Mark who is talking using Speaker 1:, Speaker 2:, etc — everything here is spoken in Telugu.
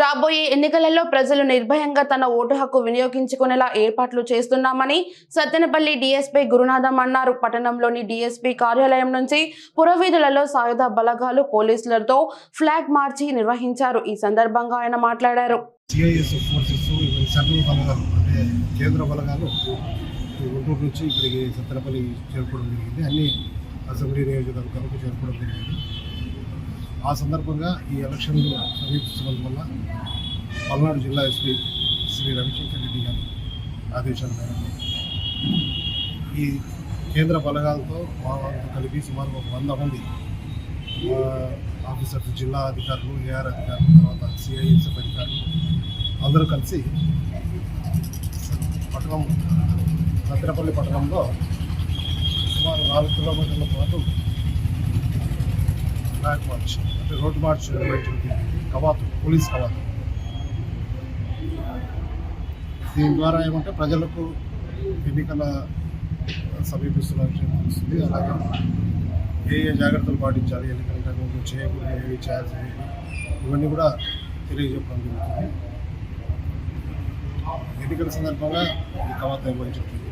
Speaker 1: రాబోయే ఎన్నికలలో ప్రజలు నిర్భయంగా తన ఓటు హక్కు వినియోగించుకునేలా ఏర్పాట్లు చేస్తున్నామని సత్తెనపల్లి డీఎస్పీ గురునాథం అన్నారు. పట్టణంలోని డీఎస్పీ కార్యాలయం నుంచి పురవీధులలో సాయుధ బలగాలు పోలీసులతో ఫ్లాగ్ మార్చి నిర్వహించారు. ఈ సందర్భంగా ఆయన మాట్లాడారు.
Speaker 2: కేంద్ర బలగాలు గుంటూరు నుంచి ఇక్కడికి సత్తెనపల్లి చేరుకోవడం జరిగింది. అన్ని అసెంబ్లీ నియోజకవర్గాలకు చేరుకోవడం జరిగింది. ఆ సందర్భంగా ఈ ఎలక్షన్లు సమీపించడం వల్ల పల్నాడు జిల్లా ఎస్పీ శ్రీ రవిశంకర్ రెడ్డి గారి ఆదేశాల మేరకు ఈ కేంద్ర బలగాలతో మా వాళ్ళతో కలిపి సుమారు ఒక వంద మంది ఆఫీసర్స్ జిల్లా అధికారులు ఏఆర్ అధికారులు తర్వాత సిఐఎస్ఎఫ్ అధికారులు అందరూ కలిసి పట్టణం సత్రపల్లి పట్టణంలో సుమారు నాలుగు కిలోమీటర్ల పాటు ఫ్లాగ్ మార్చ్ అంటే రోడ్డు మార్చ్ నిర్వహించింది కవాతు పోలీస్ కవాతు. దీని ద్వారా ఏమంటే ప్రజలకు ఎన్నికల సమీపిస్తున్న విషయం తెలుస్తుంది. అలాగే ఏ ఏ జాగ్రత్తలు పాటించాలి ఎన్నికల టైంలో చేయకూడదు ఏవి చేయాల్సినవి ఇవన్నీ కూడా తెలియజెప్పడం జరుగుతుంది. ఎన్నికల సందర్భంగా ఈ కవాతు నిర్వహించడం జరుగుతుంది